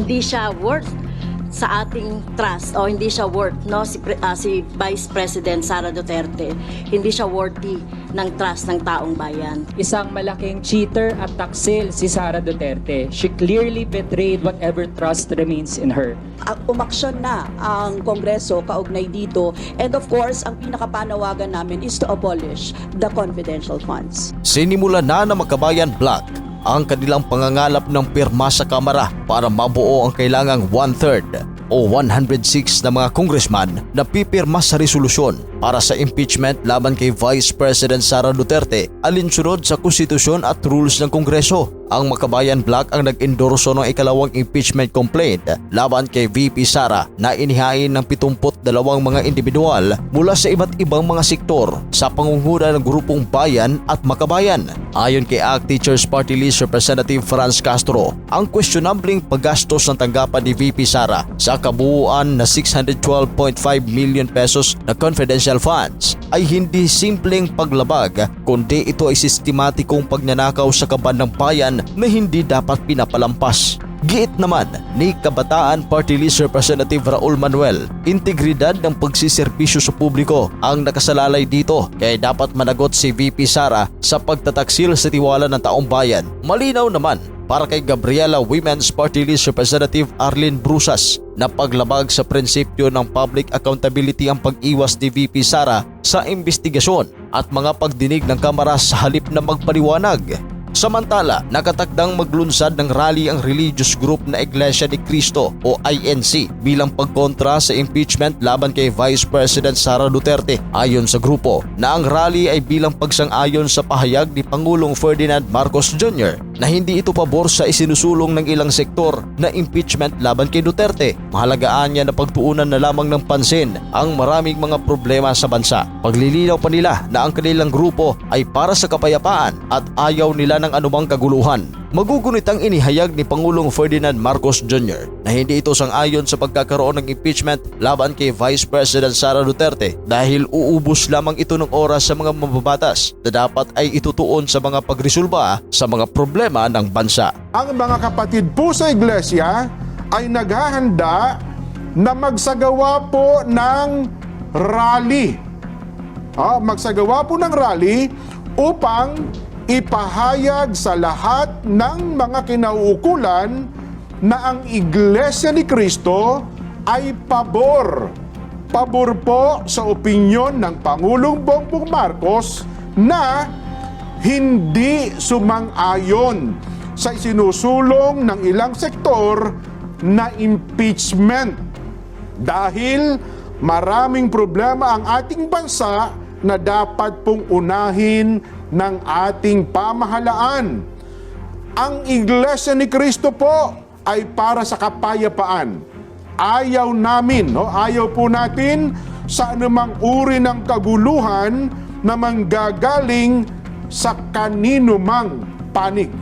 hindi siya worth sa ating trust o hindi siya worth no si pre- ah, si Vice President Sara Duterte hindi siya worthy ng trust ng taong bayan Isang malaking cheater at taksil si Sara Duterte. She clearly betrayed whatever trust remains in her. uh, umaksyon na ang Kongreso kaugnay dito. And of course, ang pinakapanawagan namin is to abolish the confidential funds. Sinimula na ng Makabayan Black ang kanilang pangangalap ng pirma sa Kamara para mabuo ang kailangang one-third o 106 na mga congressman na pipirma sa resolusyon para sa impeachment laban kay Vice President Sara Duterte alinsunod sa konstitusyon at rules ng Kongreso. Ang Makabayan Black ang nag-endorso ng ikalawang impeachment complaint laban kay VP Sara na inihain ng 72 mga individual mula sa iba't ibang mga sektor sa pangunguna ng grupong bayan at makabayan. Ayon kay ACT Teachers Party List Representative Franz Castro, ang questionabling paggastos ng tanggapan ni VP Sara sa kabuuan na 612.5 million pesos na confidential funds ay hindi simpleng paglabag kundi ito ay sistematikong pagnanakaw sa kaban ng bayan na hindi dapat pinapalampas. Giit naman ni Kabataan Party List Representative Raul Manuel, integridad ng pagsiservisyo sa publiko ang nakasalalay dito kaya dapat managot si VP Sara sa pagtataksil sa tiwala ng taong bayan. Malinaw naman para kay Gabriela Women's Party List Representative Arlene Brusas na paglabag sa prinsipyo ng public accountability ang pag-iwas ni VP Sara sa investigasyon at mga pagdinig ng Kamara sa halip na magpaliwanag. Samantala, nakatakdang maglunsad ng rally ang religious group na Iglesia ni Cristo o INC bilang pagkontra sa impeachment laban kay Vice President Sara Duterte. Ayon sa grupo, na ang rally ay bilang pagsang-ayon sa pahayag ni Pangulong Ferdinand Marcos Jr. na hindi ito pabor sa isinusulong ng ilang sektor na impeachment laban kay Duterte. Mahalagaan niya na pagtuunan na lamang ng pansin ang maraming mga problema sa bansa. Paglilinaw pa nila na ang kanilang grupo ay para sa kapayapaan at ayaw nila ng anumang kaguluhan. Magugunit ang inihayag ni Pangulong Ferdinand Marcos Jr. na hindi ito sang-ayon sa pagkakaroon ng impeachment laban kay Vice President Sara Duterte dahil uubos lamang ito ng oras sa mga mababatas na dapat ay itutuon sa mga pagresolba sa mga problema ng bansa. ang mga kapatid po sa iglesia ay naghahanda na magsagawa po ng rally. Ah, magsagawa po ng rally upang ipahayag sa lahat ng mga kinauukulan na ang Iglesia ni Kristo ay pabor. Pabor po sa opinyon ng Pangulong Bongbong Marcos na hindi sumang-ayon sa isinusulong ng ilang sektor na impeachment dahil maraming problema ang ating bansa na dapat pong unahin ng ating pamahalaan. Ang Iglesia ni Kristo po ay para sa kapayapaan. Ayaw namin, no? ayaw po natin sa anumang uri ng kaguluhan na manggagaling sa kanino mang panig.